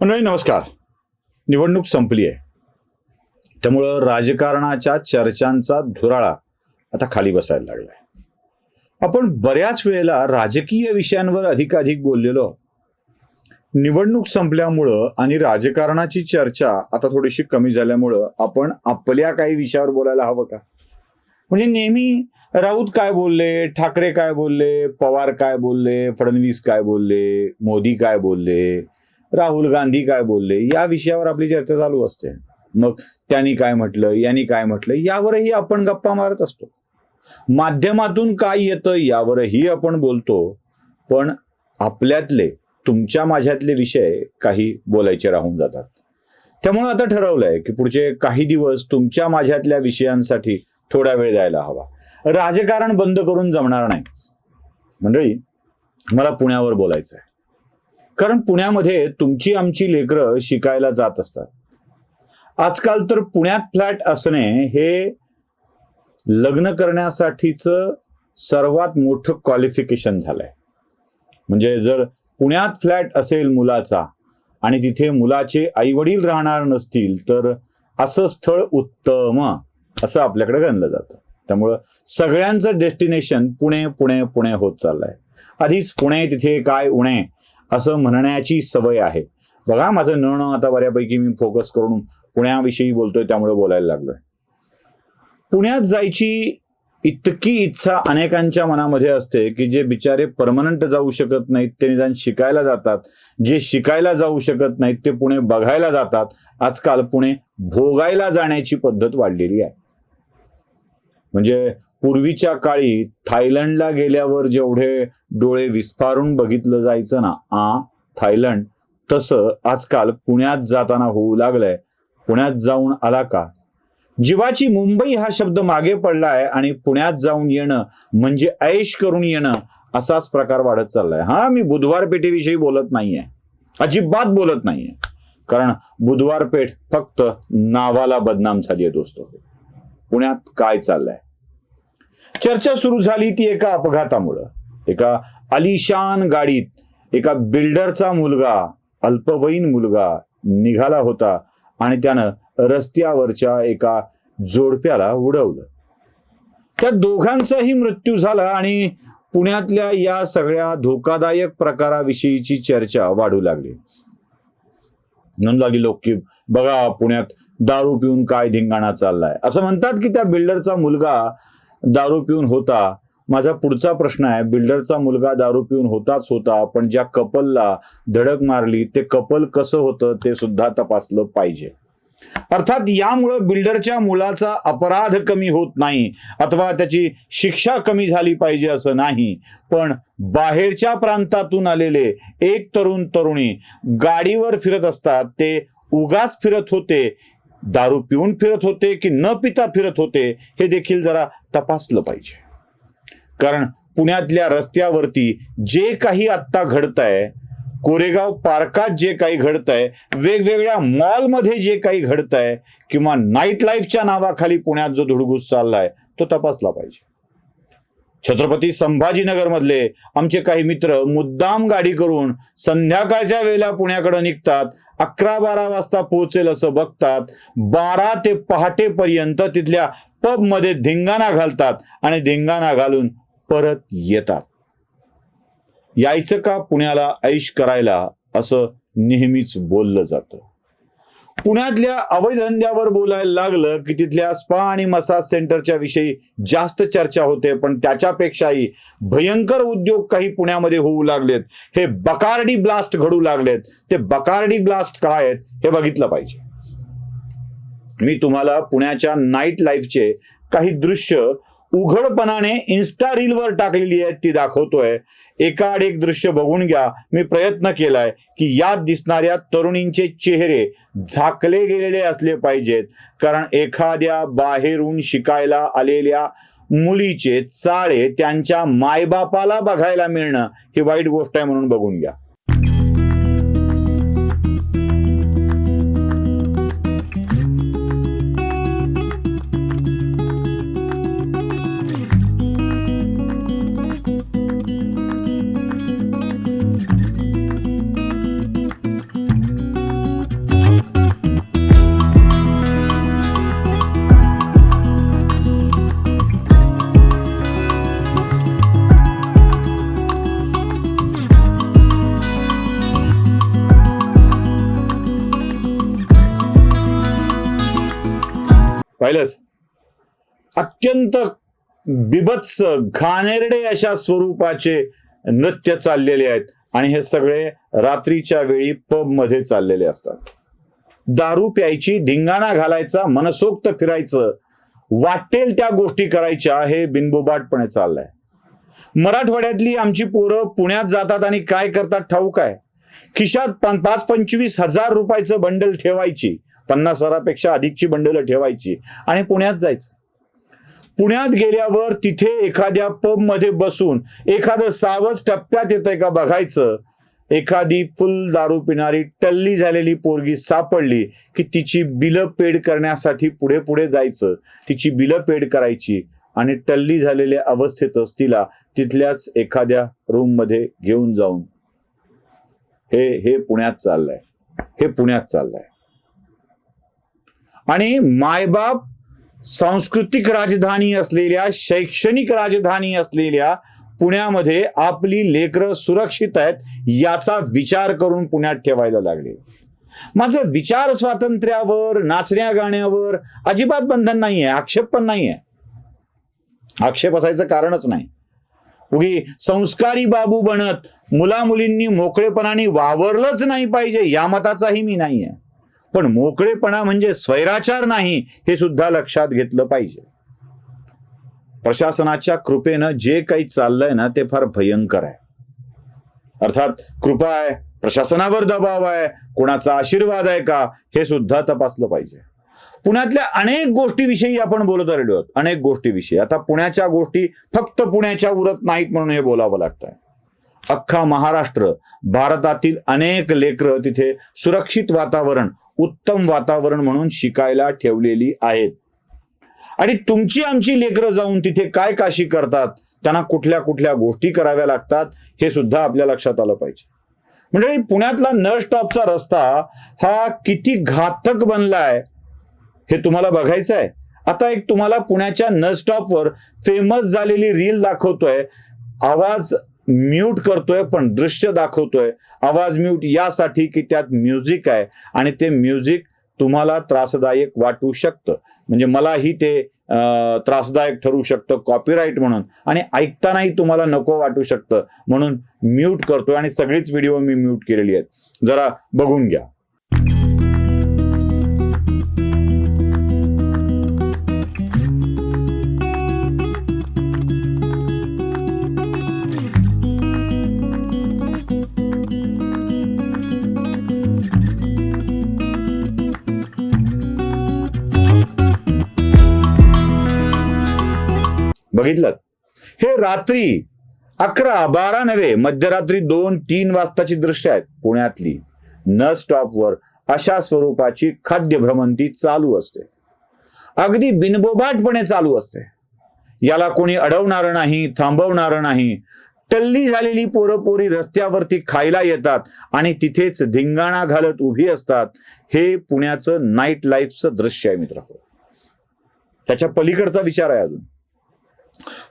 मंडळी नमस्कार. निवडणूक संपली आहे. त्यामुळं राजकारणाच्या चर्चांचा धुराळा आता खाली बसायला लागलाय. आपण बऱ्याच वेळेला राजकीय विषयांवर अधिकाधिक बोललेलो निवडणूक संपल्यामुळं आणि राजकारणाची चर्चा आता थोडीशी कमी झाल्यामुळं आपण आपल्या काही विषयावर बोलायला हवं का? म्हणजे नेहमी राऊत काय बोलले ठाकरे काय बोलले पवार काय बोलले फडणवीस काय बोलले मोदी काय बोलले राहुल गांधी काय बोलले? या विषयावर आपली चर्चा चालू असते. मग त्यांनी काय म्हटलं? यांनी काय म्हटलं? यावरही आपण गप्पा मारत असतो. माध्यमातून काय येतं यावरही आपण बोलतो. पण आपल्यातले तुमच्या माझ्यातले विषय काही बोलायचे राहून जातात. त्यामुळे आता ठरवलंय की पुढचे काही दिवस तुमच्या माझ्यातल्या विषयांसाठी थोडा वेळ द्यायला हवा. राजकारण बंद करून जमणार नाही. मंडळी मला पुण्यावर बोलायचं आहे कारण पुण्यामध्ये तुमची आमची लेकरं शिकायला जात असतात. आजकाल तर पुण्यात फ्लॅट असणे हे लग्न करण्यासाठीचं सर्वात मोठं क्वालिफिकेशन झालंय. म्हणजे जर पुण्यात फ्लॅट असेल मुलाचा आणि तिथे मुलाचे आई वडील राहणार नसतील तर असं स्थळ उत्तम असं आपल्याकडे गणलं जातं. त्यामुळं सगळ्यांचं डेस्टिनेशन पुणे पुणे पुणे होत चाललंय. आधीच पुणे तिथे काय उणे असं म्हणण्याची सवय आहे. बघा माझं न न आता बऱ्यापैकी मी फोकस करून पुण्याविषयी बोलतोय त्यामुळे बोलायला लागलोय. पुण्यात जायची इतकी इच्छा अनेकांच्या मनामध्ये असते की जे बिचारे परमनंट जाऊ शकत नाहीत ते निदान शिकायला जातात. जे शिकायला जाऊ शकत नाहीत ते पुणे बघायला जातात. आजकाल पुणे भोगायला जाण्याची पद्धत वाढलेली आहे. म्हणजे पूर्वीच्या काळी थायलंडला गेल्यावर जेवढे डोळे विस्फारून बघितलं जायचं ना आ थायलंड तसं आजकाल पुण्यात जाताना होऊ लागलंय. पुण्यात जाऊन आला का? जीवाची मुंबई हा शब्द मागे पडलाय आणि पुण्यात जाऊन येणं म्हणजे ऐश करून येणं असाच प्रकार वाढत चाललाय. हा मी बुधवार पेठेविषयी बोलत नाहीये. अजिबात बोलत नाहीये. कारण बुधवार पेठ फक्त नावाला बदनाम झाली आहे दोस्त. पुण्यात काय चाललंय? चर्चा सुरू झाली ती एका अपघातामुळं. एका अलिशान गाडीत एका बिल्डरचा मुलगा अल्पवयीन मुलगा निघाला होता आणि त्यानं रस्त्यावरच्या एका जोडप्याला उडवलं. त्या दोघांचाही मृत्यू झाला आणि पुण्यातल्या या सगळ्या धोकादायक प्रकाराविषयीची चर्चा वाढू लागली. म्हणून लागली लोक की बघा पुण्यात दारू पिऊन काय धिंगाणा चाललाय? असं म्हणतात की त्या बिल्डरचा मुलगा दारू पिऊन होता. माझा पुढचा प्रश्न आहे बिल्डरचा मुलगा दारू पिऊन होताच होता पण ज्या कपलला धडक मारली ते कपल कसं होतं ते सुद्धा तपासलं पाहिजे. अर्थात यामुळं बिल्डरच्या मुलाचा अपराध कमी होत नाही अथवा त्याची शिक्षा कमी झाली पाहिजे असं नाही. पण बाहेरच्या प्रांतातून आलेले एक तरुण तरुणी गाडीवर फिरत असतात ते उगाच फिरत होते दारू पिऊन फिरत होते की न पिता फिरत होते हे देखील जरा तपासलं पाहिजे. कारण पुण्यातल्या रस्त्यावरती जे काही आत्ता घडतंय कोरेगाव पार्कात जे काही घडतंय वेगवेगळ्या मॉलमध्ये जे काही घडतंय किंवा नाईट लाईफच्या नावाखाली पुण्यात जो धुडगूस चाललाय तो तपासला पाहिजे. छत्रपती संभाजीनगरमधले आमचे काही मित्र मुद्दाम गाडी करून संध्याकाळच्या वेळेला पुण्याकडे निघतात. अकरा बारा वाजता पोहोचेल असं बघतात. बारा ते पहाटेपर्यंत तिथल्या पबमध्ये धिंगाणा घालतात आणि धिंगाणा घालून परत येतात. यायचं का पुण्याला ऐश करायला असं नेहमीच बोललं जातं. पुण्यातल्या अवैधंद्यावर बोलायला लागलं की तिथल्या स्पा आणि मसाज सेंटरच्या विषयी जास्त चर्चा होते पण त्याच्यापेक्षाही भयंकर उद्योग काही पुण्यामध्ये होऊ लागलेत. हे बकार्डी ब्लास्ट घडू लागलेत. ते बकार्डी ब्लास्ट काय आहेत हे बघितलं पाहिजे. मी तुम्हाला पुण्याच्या नाईट लाईफचे काही दृश्य उघडपणाने इन्स्टा रीलवर टाकलेली आहेत ती दाखवतोय. एकाड एक दृश्य बघून घ्या. मी प्रयत्न केलाय की यात दिसणाऱ्या तरुणींचे चेहरे झाकले गेलेले असले पाहिजेत. कारण एखाद्या बाहेरून शिकायला आलेल्या मुलीचे चाळे त्यांच्या मायबापाला बघायला मिळणं ही वाईट गोष्ट आहे म्हणून बघून घ्या. पाहिलं अत्यंत बिभत्स घाणेरडे अशा स्वरूपाचे नृत्य चाललेले आहेत. आणि हे सगळे रात्रीच्या वेळी पबमध्ये चाललेले असतात. दारू प्यायची धिंगाणा घालायचा मनसोक्त फिरायचं वाटेल त्या गोष्टी करायच्या हे बिनबोबाटपणे चाललंय. मराठवाड्यातली आमची पोरं पुण्यात जातात आणि काय करतात ठाऊक आहे. खिशात पाच पंचवीस हजार रुपयाचं बंडल ठेवायची. पन्नास हजारापेक्षा अधिकची बंडल ठेवायची आणि पुण्यात जायचं. पुण्यात गेल्यावर तिथे एखाद्या पबमध्ये बसून एखादं सावज टप्प्यात येतंय का बघायचं? एखादी फुल दारू पिणारी टल्ली झालेली पोरगी सापडली की तिची बिलं पेड करण्यासाठी पुढे पुढे जायचं. तिची बिलं पेड करायची आणि टल्ली झालेल्या अवस्थेतच तिला तिथल्याच एखाद्या रूममध्ये घेऊन जाऊन. हे हे पुण्यात चाललंय. हे पुण्यात चाललंय. आणि मायबाप सांस्कृतिक राजधानी असलेल्या शैक्षणिक राजधानी असलेल्या पुण्यामध्ये आपली लेकरं सुरक्षित आहेत याचा विचार करून पुण्यात ठेवायला लागले. माझं विचार स्वातंत्र्यावर नाचण्या गाण्यावर अजिबात बंधन नाही आहे आक्षेप पण नाही आहे आक्षेप असायचं कारणच नाही. उगी संस्कारी बाबू बनत मुला मुलींनी मोकळेपणाने वावरलंच नाही पाहिजे या मताचाही मी नाही आहे पण मोकळेपणा म्हणजे स्वैराचार नाही हे सुद्धा लक्षात घेतलं पाहिजे. प्रशासनाच्या कृपेनं जे काही चाललंय ना ते फार भयंकर आहे. अर्थात कृपा आहे प्रशासनावर दबाव आहे कोणाचा आशीर्वाद आहे का हे सुद्धा तपासलं पाहिजे. पुण्यातल्या अनेक गोष्टीविषयी आपण बोलत आलेलो आहोत अनेक गोष्टीविषयी. आता पुण्याच्या गोष्टी फक्त पुण्याच्या उरत नाहीत म्हणून हे बोलावं लागतंय. अख्खा महाराष्ट्र भारतातील अनेक लेकरं तिथे सुरक्षित वातावरण उत्तम वातावरण म्हणून शिकायला ठेवलेली आहेत. आणि तुमची आमची लेकरं जाऊन तिथे काय काशी करतात? त्यांना कुठल्या कुठल्या गोष्टी कराव्या लागतात? हे सुद्धा आपल्या लक्षात आलं पाहिजे. म्हणजे पुण्यातला न स्टॉपचा रस्ता हा किती घातक बनलाय हे तुम्हाला बघायचं आहे. आता एक तुम्हाला पुण्याच्या न स्टॉपवर फेमस झालेली रील दाखवतोय. आवाज म्यूट करतोय पण दृश्य दाखवतोय. आवाज म्यूट यासाठी की त्यात म्युझिक आहे आणि ते म्युझिक तुम्हाला त्रासदायक वाटू शकतं. म्हणजे मलाही ते त्रासदायक ठरू शकतं कॉपीराईट म्हणून. आणि ऐकतानाही तुम्हाला नको वाटू शकतं. म्हणून म्यूट करतोय आणि सगळीच व्हिडिओ मी म्यूट केलेली आहेत. जरा बघून घ्या. बघितलं. हे रात्री अकरा बारा नव्हे मध्यरात्री दोन तीन वाजताची दृश्य आहेत पुण्यातली. न स्टॉपवर अशा स्वरूपाची खाद्य भ्रमंती चालू असते. अगदी बिनबोबाटपणे चालू असते. याला कोणी अडवणार नाही थांबवणार नाही. टल्ली झालेली पोरं पोरी रस्त्यावरती खायला येतात आणि तिथेच धिंगाणा घालत उभी असतात. हे पुण्याचं नाईट लाईफचं दृश्य आहे मित्र त्याच्या पलीकडचा विचार आहे अजून.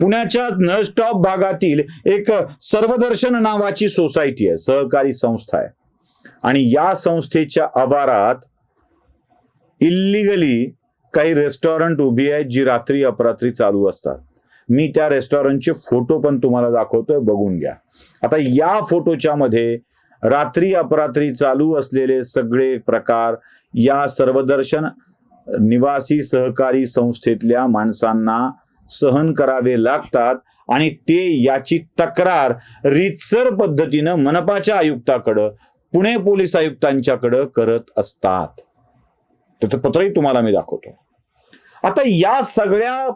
पुण्याच्या न भागातील एक सर्वदर्शन नावाची सोसायटी आहे सहकारी संस्था आहे. आणि या संस्थेच्या आवारात इल्लिगली काही रेस्टॉरंट उभी आहेत जी रात्री अपरात्री चालू असतात. मी त्या रेस्टॉरंटचे फोटो पण तुम्हाला दाखवतोय बघून घ्या. आता या फोटोच्या मध्ये रात्री अपरात्री चालू असलेले सगळे प्रकार या सर्वदर्शन निवासी सहकारी संस्थेतल्या माणसांना सहन करावे लागतात आणि ते याची तक्रार रीतसर पद्धतीनं मनपाच्या आयुक्ताकडं पुणे पोलीस आयुक्तांच्याकडं करत असतात. त्याचं पत्रही तुम्हाला मी दाखवतो. आता या सगळ्या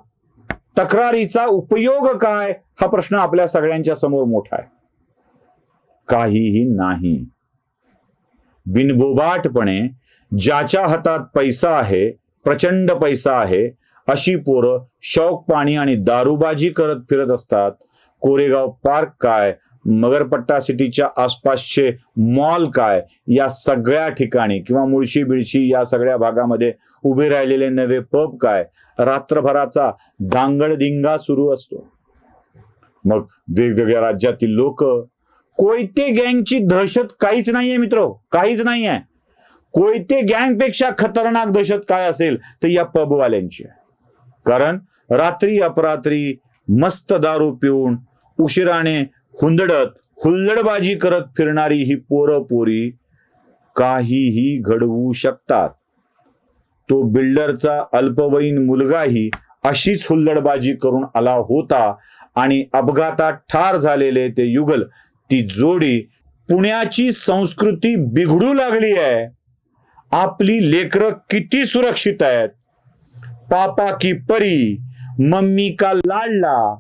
तक्रारीचा उपयोग काय? हा प्रश्न आपल्या सगळ्यांच्या समोर मोठा आहे. काहीही नाही. बिनबोबाटपणे ज्याच्या हातात पैसा आहे प्रचंड पैसा आहे अशी पोरं शौक पाणी आणि दारूबाजी करत फिरत असतात. कोरेगाव पार्क काय? मगरपट्टा सिटीच्या आसपासचे मॉल काय? या सगळ्या ठिकाणी किंवा मुळशी बिळशी या सगळ्या भागामध्ये उभे राहिलेले नवे पब काय? रात्रभराचा दांगडदिंगा सुरू असतो. मग वेगवेगळ्या राज्यातील लोक कोयते गँगची दहशत काहीच नाहीये मित्र काहीच नाहीये. कोयते गँगपेक्षा खतरनाक दहशत काय असेल तर या पबवाल्यांची आहे. कारण रात्री अपरात्री मस्त दारू पिऊन उशिराने हुंदडत हुल्लडबाजी करत फिरणारी ही पोरं पोरी काहीही घडवू शकतात. तो बिल्डरचा अल्पवयीन मुलगाही अशीच हुल्लडबाजी करून आला होता आणि अपघातात ठार झालेले ते युगल ती जोडी पुण्याची संस्कृती बिघडू लागली आहे. आपली लेकरं किती सुरक्षित आहेत? पापा की परी मम्मी का लाडला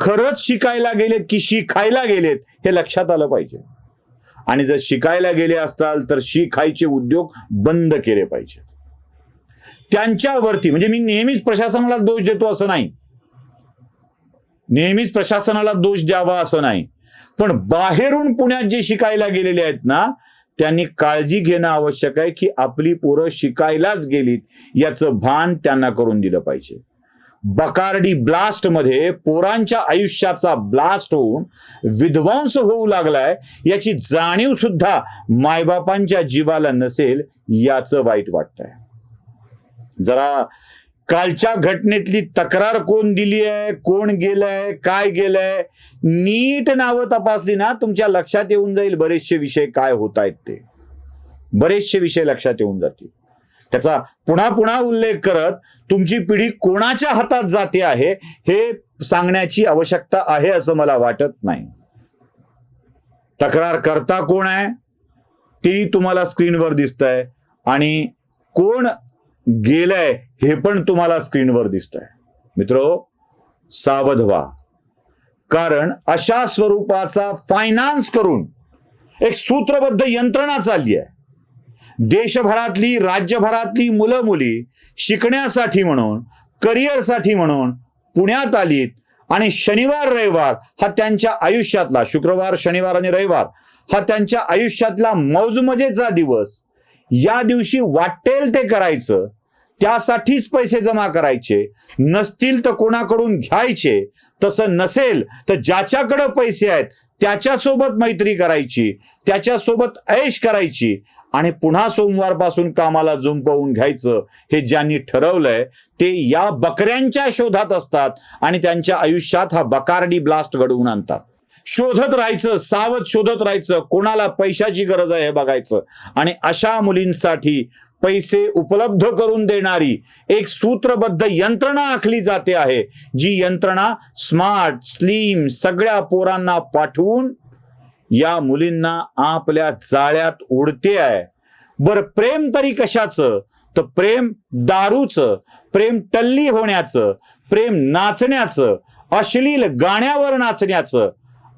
खरंच शिकायला गेलेत की शिकायला गेलेत हे लक्षात आलं पाहिजे. आणि जर शिकायला गेले असताल तर शिकायचे उद्योग बंद केले पाहिजे. त्यांच्यावरती म्हणजे मी नेहमीच प्रशासनाला दोष देतो असं नाही. नेहमीच प्रशासनाला दोष द्यावा असं नाही. पण बाहेरून पुण्यात जे शिकायला गेलेले आहेत ना त्यांनी काळजी घेणं आवश्यक आहे की आपली पोरं शिकायलाच गेलीत याचं भान त्यांना करून दिलं पाहिजे. बकार्डी ब्लास्टमध्ये पोरांच्या आयुष्याचा ब्लास्ट होऊन विध्वंस होऊ लागलाय याची जाणीव सुद्धा मायबापांच्या जीवाला नसेल याचं वाईट वाटतंय. जरा कालच्या घटनेतली तक्रार कोण दिली आहे? कोण गेलंय काय गेलंय नीट नावं तपासली ना तुमच्या लक्षात येऊन जाईल बरेचसे विषय काय होत आहेत ते. बरेचसे विषय लक्षात येऊन जातील. त्याचा पुन्हा पुन्हा उल्लेख करत तुमची पिढी कोणाच्या हातात जाते आहे हे सांगण्याची आवश्यकता आहे असं मला वाटत नाही. तक्रार करता कोण आहे? ती तुम्हाला स्क्रीनवर दिसतंय. आणि कोण गेलंय हे पण तुम्हाला स्क्रीनवर दिसतंय. मित्रो सावध व्हा. कारण अशा स्वरूपाचा फायनान्स करून एक सूत्रबद्ध यंत्रणा चालली आहे. देशभरातली राज्यभरातली मुलं मुली शिकण्यासाठी म्हणून करिअरसाठी म्हणून पुण्यात आलीत आणि शनिवार रविवार हा त्यांच्या आयुष्यातला शुक्रवार शनिवार आणि रविवार हा त्यांच्या आयुष्यातला मौजमजेचा दिवस या दिवशी वाटेल ते करायचं त्यासाठीच पैसे जमा करायचे नसतील तर कोणाकडून घ्यायचे तसं नसेल तर ज्याच्याकडं पैसे आहेत त्याच्यासोबत मैत्री करायची त्याच्यासोबत ऐश करायची आणि पुन्हा सोमवारपासून कामाला जुंपवून घ्यायचं हे ज्यांनी ठरवलंय ते या बकऱ्यांच्या शोधात असतात आणि त्यांच्या आयुष्यात हा बकारडी ब्लास्ट घडवून आणतात. शोधत राहायचं सावध शोधत राहायचं कोणाला पैशाची गरज आहे हे बघायचं. आणि अशा मुलींसाठी पैसे उपलब्ध करून देणारी एक सूत्रबद्ध यंत्रणा आखली जाते आहे जी यंत्रणा स्मार्ट स्लीम सगळ्या पोरांना पाठवून या मुलींना आपल्या जाळ्यात उडते आहे. बर प्रेम तरी कशाचं? तर प्रेम दारूचं प्रेम टल्ली होण्याचं प्रेम नाचण्याचं अश्लील गाण्यावर नाचण्याचं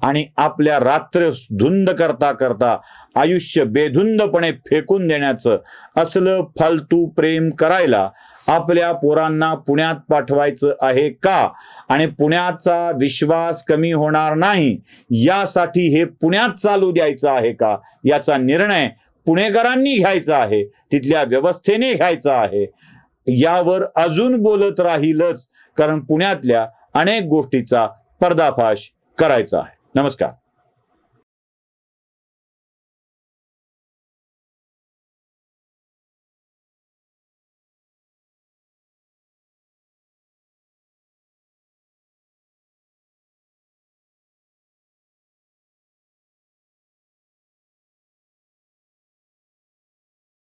आणि आपल्या रात्र धुंद करता करता आयुष्य बेधुंदपणे फेकून देण्याचं असलं फालतू प्रेम करायला आपल्या पोरांना पुण्यात पाठवायचं आहे का? आणि पुण्याचा विश्वास कमी होणार नाही यासाठी हे पुण्यात चालू द्यायचं आहे का? याचा निर्णय पुणेकरांनी घ्यायचा आहे तिथल्या व्यवस्थेने घ्यायचा आहे. यावर अजून बोलत राहीलच कारण पुण्यातल्या अनेक गोष्टीचा पर्दाफाश करायचा आहे. नमस्कार